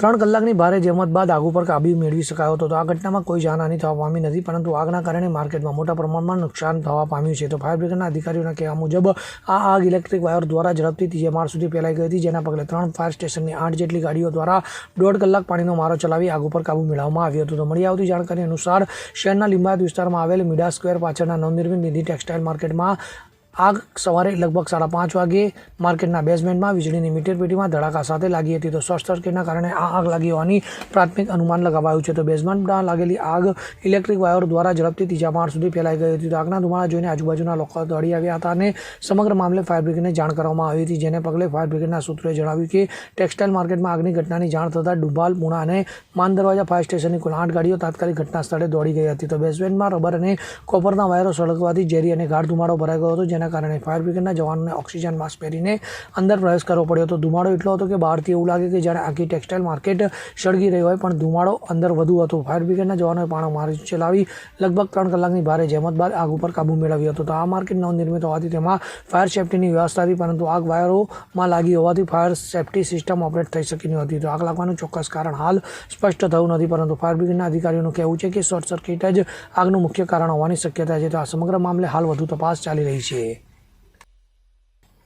ત્રણ કલાકની ભારે જહેમત બાદ આગ ઉપર કાબૂ મેળવી શકાયો હતો. તો આ ઘટનામાં કોઈ જાનહાની થવા પામી નથી, પરંતુ આગના કારણે માર્કેટમાં મોટા પ્રમાણમાં નુકસાન થવા પામ્યું છે. તો ફાયર બ્રિગેડના અધિકારીઓના કહેવા મુજબ, આ આગ ઇલેક્ટ્રિક વાયર દ્વારા ઝડપથી ત્રીજે માળ સુધી ફેલાઈ ગઈ હતી, જેના પગલે ત્રણ ફાયર સ્ટેશનની આઠ જેટલી ગાડીઓ દ્વારા દોઢ કલાક પાણીનો મારો ચલાવી આગ ઉપર કાબુ મેળવવામાં આવ્યો હતો. તો મળી આવતી જાણકારી અનુસાર, શહેરના લિંબાયત વિસ્તારમાં આવેલ મીડા સ્ક્વેર પાછળના નવનિર્મિત નિધિ ટેક્સટાઇલ માર્કેટમાં આગ સવારે લગભગ સાડા પાંચ વાગે માર્કેટના બેઝમેન્ટમાં વીજળીની મીટર પેટીમાં ધડાકા સાથે લાગી હતી. તો શોર્ટ સર્કિટના કારણે આ આગ લાગી હોવાની પ્રાથમિક અનુમાન લગાવાયું છે. તો બેઝમેન્ટમાં લાગેલી આગ ઇલેક્ટ્રિક વાયર દ્વારા ઝડપથી ત્રીજા માળ સુધી ફેલાઈ ગઈ હતી. તો આગના ધુમાડા જોઈને આજુબાજુના લોકો દોડી આવ્યા હતા અને સમગ્ર મામલે ફાયર બ્રિગેડને જાણ કરવામાં આવી હતી, જેને પગલે ફાયર બ્રિગેડના સૂત્રોએ જણાવ્યું કે ટેક્સટાઇલ માર્કેટમાં આગની ઘટનાની જાણ થતાં ડુબાલ પુણા અને માન દરવાજા ફાયર સ્ટેશનની કુલ આઠ ગાડીઓ તાત્કાલિક ઘટના સ્થળે દોડી ગઈ હતી. તો બેઝમેન્ટમાં રબર અને કોપરના વાયરો સળગવાથી ઝેરી અને ગાઢ ધુમાડો ભરાઈ ગયો હતો, જેના કારણે ફાયર બ્રિગેડના જવાનોને ઓક્સિજન માસ્ક પહેરીને અંદર પ્રવેશ કરવો પડ્યો હતો. ધુમાડો એટલો હતો કે બહારથી એવું લાગે કે જાણે આખી ટેક્સટાઇલ માર્કેટ સળગી રહી હોય, પણ ધુમાડો અંદર વધુ હતો. ફાયર બ્રિગેડના જવાનોએ પાણો મારી ચલાવી લગભગ ત્રણ કલાકની ભારે જહેમત બાદ આગ ઉપર કાબુ મેળવ્યો હતો. તો આ માર્કેટ નવનિર્મિત હોવાથી તેમાં ફાયર સેફટીની વ્યવસ્થા હતી, પરંતુ આગ વાયરોમાં લાગી હોવાથી ફાયર સેફ્ટી સિસ્ટમ ઓપરેટ થઈ શકી ન હતી તો આગ લાગવાનું ચોક્કસ કારણ હાલ સ્પષ્ટ થયું નથી, પરંતુ ફાયર બ્રિગેડના અધિકારીઓનું કહેવું છે કે શોર્ટ સર્કિટ જ આગનું મુખ્ય કારણ હોવાની શક્યતા છે. તો આ સમગ્ર મામલે હાલ વધુ તપાસ ચાલી રહી છે.